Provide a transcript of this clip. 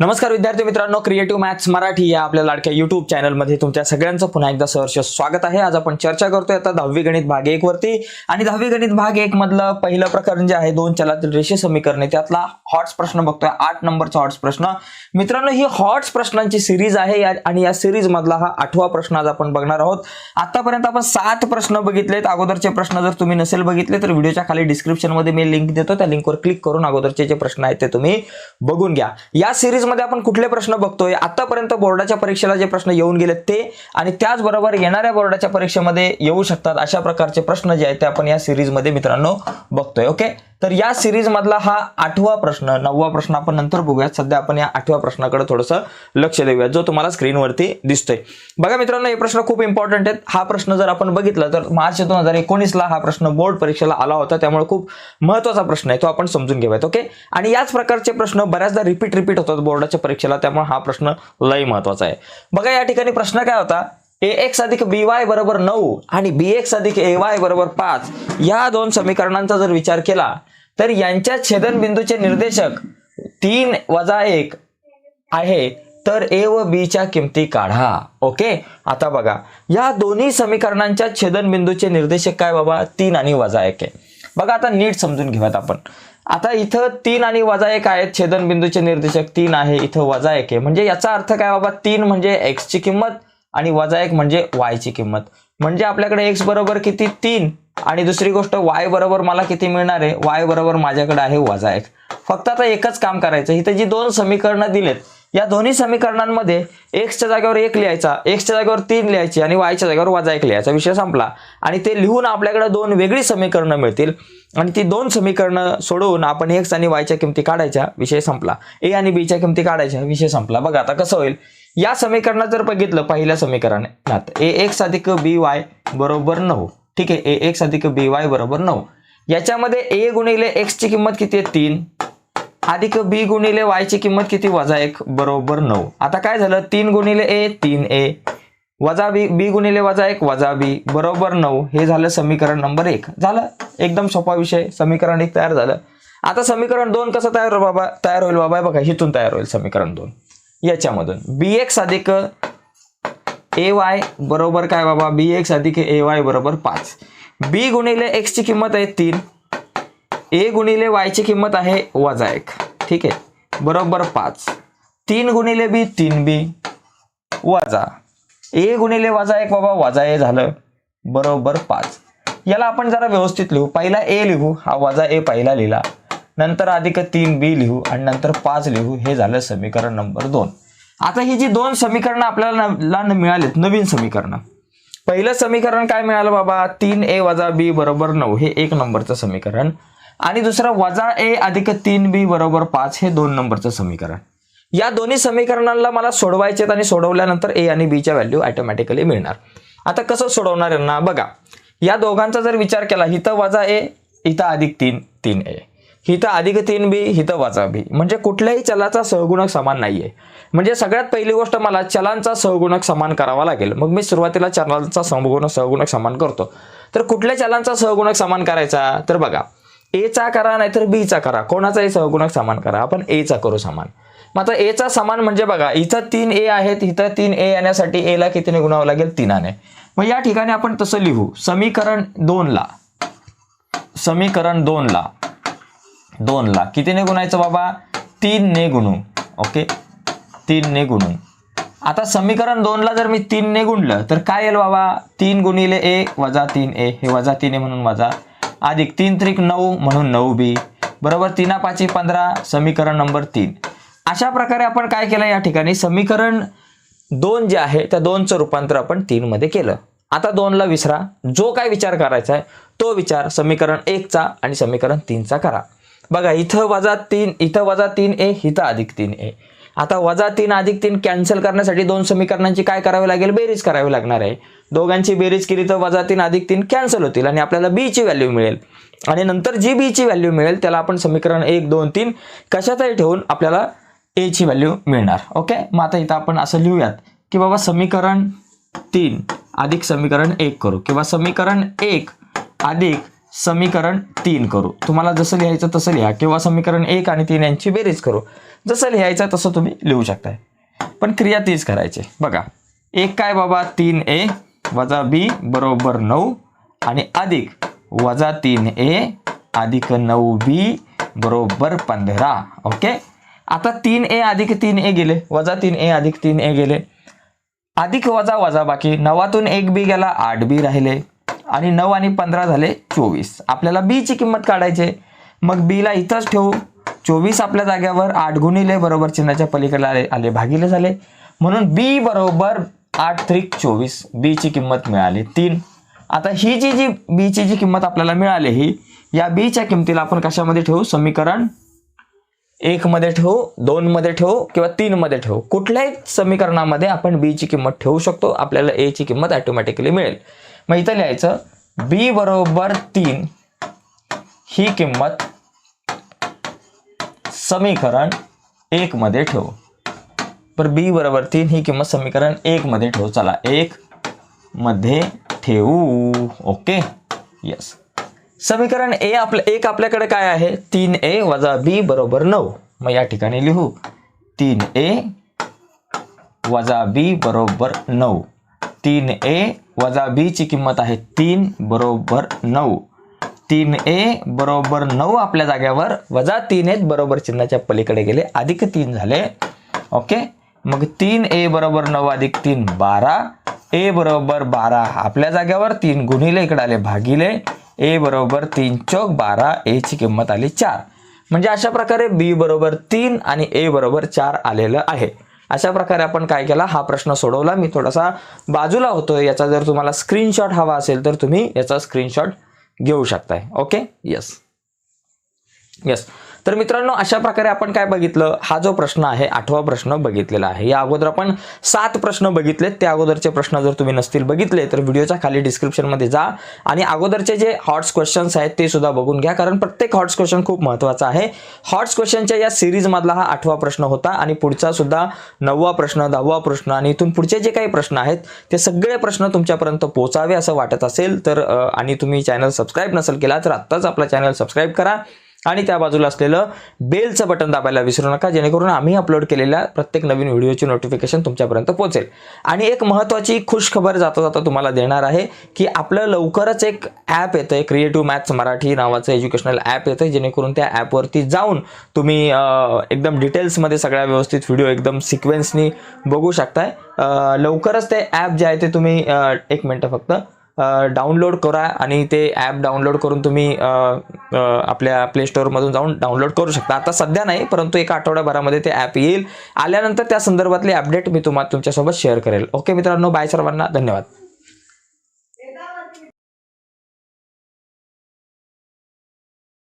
नमस्कार विद्यार्थी मित्रांनो क्रिएटिव्ह मॅथ्स मराठी या आपल्या लाडक्या युट्यूब चॅनलमध्ये तुमच्या सगळ्यांचं पुन्हा एकदा सहर्ष स्वागत आहे. आज आपण चर्चा करतोय आता दहावी गणित भाग एक वरती. आणि दहावी गणित भाग एक मधलं पहिलं प्रकरण जे आहे दोन चलातील रेषे समीकरणे त्यातला हॉट्स प्रश्न बघतोय. आठ नंबरचा हॉट्स प्रश्न. मित्रांनो ही हॉट्स प्रश्नांची सिरीज आहे या- आणि या सिरीज मधला हा आठवा प्रश्न आज आपण बघणार आहोत. आतापर्यंत आपण सात प्रश्न बघितलेत. अगोदरचे प्रश्न जर तुम्ही नसेल बघितले तर व्हिडिओच्या खाली डिस्क्रिप्शनमध्ये मी लिंक देतो. त्या लिंकवर क्लिक करून अगोदरचे जे प्रश्न आहेत ते तुम्ही बघून घ्या. या सिरीज मध्ये आपण कुठले प्रश्न बघतोय आतापर्यंत बोर्डाच्या परीक्षेला जे प्रश्न येऊन गेलेत ते आणि त्याचबरोबर येणाऱ्या बोर्डाच्या परीक्षेमध्ये येऊ शकतात अशा प्रकारचे प्रश्न जे आहेत ते आपण या सिरीजमध्ये मित्रांनो बघतोय ओके तर या सिरीज मधला हा आठवा प्रश्न नववा प्रश्न आपण नंतर बघूयात. सध्या आपण या आठव्या प्रश्नाकडे थोडंसं लक्ष देऊयात जो तुम्हाला स्क्रीनवरती दिसतोय. बघा मित्रांनो हे प्रश्न खूप इम्पॉर्टंट आहेत. हा प्रश्न जर आपण बघितला तर मार्च दोन हजार एकोणीसला हा प्रश्न बोर्ड परीक्षेला आला होता. त्यामुळे खूप महत्त्वाचा प्रश्न आहे तो आपण समजून घेऊयात ओके आणि याच प्रकारचे प्रश्न बऱ्याचदा रिपीट रिपीट होतात बोर्डाच्या परीक्षेला त्यामुळे हा प्रश्न लय महत्त्वाचा आहे. बघा या ठिकाणी प्रश्न काय होता? ए एक्स अधिक बी वाय बरोबर नऊ आणि बी एक्स अधिक ए वाय बरोबर पाच या दोन समीकरणांचा जर विचार केला तर यांच्या छेदनबिंदूचे निर्देशक तीन वजा एक आहे. तर ए व बी च्या किमती काढा. ओके? आता बघा या दोन्ही समीकरणांच्या छेदनबिंदूचे निर्देशक काय बाबा? तीन आणि वजा एक आहे. बघा आता नीट समजून घेऊयात आपण. आता इथं तीन आणि वजा एक आहेत. छेदनबिंदूचे निर्देशक तीन आहे. इथं वजा एक आहे. म्हणजे याचा अर्थ काय बाबा? तीन म्हणजे एक्स ची किंमत आणि वजा एक म्हणजे वाय ची किंमत. म्हणजे आपल्याकडे एक्स बरोबर किती? तीन. आणि दुसरी गोष्ट वाय बरोबर मला किती मिळणार आहे? वाय बरोबर माझ्याकडे आहे वजा एक. फक्त आता एकच काम करायचं. इथे जी दोन समीकरणं दिलेत या दोन्ही समीकरणांमध्ये एक्सच्या जागेवर एक लिहायचा एक्सच्या जागेवर तीन लिहायची आणि वायच्या जागेवर वजा एक लिहायचा. विषय संपला. आणि ते लिहून आपल्याकडे दोन वेगळी समीकरणं मिळतील. आणि ती दोन समीकरणं सोडवून आपण एक्स आणि वायच्या किमती काढायच्या. विषय संपला. ए आणि बीच्या किमती काढायच्या. विषय संपला. बघा आता कसं होईल? या समीकरणात जर बघितलं पहिल्या समीकरणात ए एक्स अधिक बी वाय बरोबर नऊ. ठीक आहे? ए एक्स अधिक बी वाय बरोबर नऊ. याच्यामध्ये ए गुणिले एक्सची किंमत किती आहे? तीन. अधिक बी गुणिले वाय ची किंमत किती वजा एक? बरोबर नऊ. आता काय झालं? तीन गुणिले ए तीन ए. वजा बी बी गुणिले वजा एक वजा बी. बरोबर नऊ. हे झालं समीकरण नंबर एक. झालं. एकदम सोपा विषय. समीकरण एक तयार झालं. आता समीकरण दोन कसं तयार होईल बाबा? तयार होईल बाबा. बघा हिथून तयार होईल समीकरण दोन. याच्यामधून. बी एक्स अधिक ए वाय बरोबर काय बाबा? बी एक्स अधिक ए वाय बरोबर पाच. बी गुणिले एक्सची किंमत आहे तीन. ए गुणिले वायची किंमत आहे वजा एक. ठीक आहे? बरोबर पाच. तीन गुणिले बी तीन बी. वजा. ए गुणिले वजा एक बाबा वजा ए झालं. बरोबर पाच. याला आपण जरा व्यवस्थित लिहू. पहिला ए लिहू हा वजा ए पहिला लिहिला. नंतर अधिक तीन बी लिहू आणि नंतर पाच लिहू. हे झालं समीकरण नंबर दोन. आता ही जी दोन समीकरणं आपल्याला न- मिळालीत नवीन समीकरणं. पहिलं समीकरण काय मिळालं बाबा? तीन ए वजा बी बरोबर नऊ. हे एक नंबरचं समीकरण. आणि दुसरं वजा ए अधिक तीन बी बरोबर पाच हे दोन नंबरचं समीकरण. या दोन्ही समीकरणांना मला सोडवायचे आहेत आणि सोडवल्यानंतर ए आणि बीच्या व्हॅल्यू ऑटोमॅटिकली मिळणार. आता कसं सोडवणार यांना? बघा या दोघांचा जर विचार केला हिथं वजा ए इथं अधिक तीन तीन ए. हिथं अधिक तीन बी हिथं वजा बी. म्हणजे कुठल्याही चलाचा सहगुणक समान नाहीये. म्हणजे सगळ्यात पहिली गोष्ट मला चलांचा सहगुणक समान करावा लागेल. मग मी सुरुवातीला चलांचा सहगुणक सहगुणक समान करतो. तर कुठल्या चलांचा सहगुणक समान करायचा? तर बघा एचा करा नाहीतर बीचा करा. कोणाचाही सहगुणक समान करा. आपण एचा करू समान. मग आता एचा समान म्हणजे बघा इथं तीन ए आहेत इथं तीन ए येण्यासाठी ए ला कितीने गुणावं लागेल? तीनाने. मग या ठिकाणी आपण तसं लिहू. समीकरण दोनला समीकरण दोनला दोनला कितीने गुणायचं बाबा? तीन ने गुणू. ओके? तीन ने गुणून आता समीकरण दोनला जर मी तीन ने गुणलं तर काय येईल बाबा? तीन गुणिले ए वजा तीन ए. हे वजा तीन ए म्हणून वजा अधिक तीन त्रिक नऊ म्हणून नऊ बी. बरोबर तीना पाचे पंधरा समीकरण नंबर तीन. अशा प्रकारे आपण काय केलं या ठिकाणी? समीकरण दोन जे आहे त्या दोनचं रूपांतर आपण तीनमध्ये केलं. आता दोनला विसरा. जो काय विचार करायचा आहे तो विचार समीकरण एकचा आणि समीकरण तीनचा करा. बघा इथं वजा तीन इथं वजा तीन ए इथं अधिक तीन ए. आता वजा तीन अधिक तीन कॅन्सल करण्यासाठी दोन समीकरणांची काय करावी लागेल? बेरीज करावी लागणार आहे. दोघांची बेरीज केली तर वजा तीन अधिक तीन कॅन्सल होतील आणि आपल्याला बी ची व्हॅल्यू मिळेल. आणि नंतर जी बी ची व्हॅल्यू मिळेल त्याला आपण समीकरण एक दोन तीन कशातही ठेवून आपल्याला ए ची व्हॅल्यू मिळणार. ओके मग आता इथं आपण असं लिहूयात की बाबा समीकरण तीन अधिक समीकरण एक करू. किंवा समीकरण एक अधिक समीकरण तीन करू. तुम्हाला जसं लिहायचं तसं लिहा. किंवा समीकरण एक आणि तीन यांची बेरीज करू. जसं लिहायचं तसं तुम्ही लिहू शकताय. पण क्रिया तीच करायची. बघा. एक काय बाबा? तीन ए वजा बी बरोबर नऊ आणि अधिक वजा तीन ए अधिक नऊ बी बरोबर पंधरा. ओके? आता तीन ए अधिक तीन ए गेले. वजा तीन ए अधिक तीन ए गेले. अधिक वजा वजा बाकी. नवातून एक बी गेला आठ बी राहिले. आणि नऊ आणि पंधरा झाले चोवीस. आपल्याला बीची किंमत काढायची मग बीला इथंच ठेवू. चोवीस आपल्या जाग्यावर आठ गुणिले बरोबर चिन्हाच्या पलीकडे आले आले भागिले झाले. म्हणून बी बरोबर आठ त्रिक चोवीस बी ची किंमत मिळाली तीन. आता ही जी जी बी ची जी किंमत आपल्याला मिळाली ही या बीच्या किमतीला आपण कशामध्ये ठेवू? समीकरण एक मध्ये ठेवू दोन मध्ये ठेवू किंवा तीन मध्ये ठेवू. कुठल्याही समीकरणामध्ये आपण बी ची किंमत ठेवू शकतो आपल्याला ए ची किंमत ऑटोमॅटिकली मिळेल. मग इथं लिहायचं बी बरोबर तीन ही किंमत समीकरण एक मध्ये ठेवू. तर बी बरोबर तीन ही किंमत समीकरण एक मध्ये ठेवू. चला एक मध्ये ठेवू. ओके? यस समीकरण ए आपलं एक आपल्याकडे काय आहे? तीन ए वजा बी बरोबर नऊ. मग या ठिकाणी लिहू. तीन ए वजा बी बरोबर नऊ. तीन ए वजा बीची किंमत आहे तीन बरोबर नऊ. तीन ए बरोबर नऊ आपल्या जाग्यावर वजा तीन ए बरोबर चिन्हाच्या पलीकडे गेले. अधिक तीन झाले. ओके? मग तीन ए बरोबर नऊ अधिक तीन बारा. ए बरोबर बारा. आपल्या जाग्यावर तीन गुणिले इकडे आले भागिले. ए बरोबर तीन चौक बारा. ए ची किंमत आली चार. म्हणजे अशा प्रकारे बी बरोबर तीन आणि ए बरोबर चार आलेलं आहे. अशा प्रकारे आपण काय केला? हा प्रश्न सोडवला. मी थोडासा बाजूला होतो याचा जर तुम्हाला स्क्रीनशॉट हवा असेल तर तुम्ही याचा स्क्रीनशॉट घेऊ शकताय. ओके येस येस तर मित्रांनो अशा प्रकारे आपण काय बघितलं? हा जो प्रश्न आहे आठवा प्रश्न बघितलेला आहे. या अगोदर आपण सात प्रश्न बघितलेत त्या अगोदरचे प्रश्न जर तुम्ही नसतील बघितले तर व्हिडिओच्या खाली डिस्क्रिप्शनमध्ये जा. आणि अगोदरचे जे हॉट्स क्वेश्चन्स आहेत ते सुद्धा बघून घ्या. कारण प्रत्येक हॉट्स क्वेश्चन खूप महत्त्वाचा आहे. हॉट्स क्वेश्चनच्या या सिरीजमधला हा आठवा प्रश्न होता. आणि पुढचा सुद्धा नववा प्रश्न दहावा प्रश्न आणि इथून पुढचे जे काही प्रश्न आहेत ते सगळे प्रश्न तुमच्यापर्यंत पोहोचावे असं वाटत असेल तर आणि तुम्ही चॅनल सबस्क्राईब नसेल केला तर आत्ताच आपला चॅनल सबस्क्राईब करा. आणि त्या बाजूला असलेलं बेलचं बटन दाबायला विसरू नका जेणेकरून आम्ही अपलोड केलेल्या प्रत्येक नवीन व्हिडिओची नोटिफिकेशन तुमच्यापर्यंत पोहोचेल. आणि एक महत्त्वाची खुश खबर जाता जाता तुम्हाला देणार आहे की आपलं लवकरच एक ॲप येतं आहे क्रिएटिव्ह मॅथ्स मराठी नावाचं एज्युकेशनल ॲप येतं आहे जेणेकरून त्या ॲपवरती जाऊन तुम्ही एकदम डिटेल्समध्ये सगळ्या व्यवस्थित व्हिडिओ एकदम सिक्वेन्सनी बघू शकताय. लवकरच ते ॲप जे आहे ते तुम्ही एक मिनटं फक्त डाउनलोड करा आणि ते ॲप डाउनलोड करून तुम्ही आपल्या प्ले स्टोअरमधून जाऊन डाउनलोड करू शकता. आता सध्या नाही परंतु एका आठवड्याभरामध्ये ते ॲप येईल. आल्यानंतर त्या संदर्भातले अपडेट मी तुम्हाला तुमच्यासोबत शेअर करेल. ओके मित्रांनो बाय सर्वांना. धन्यवाद.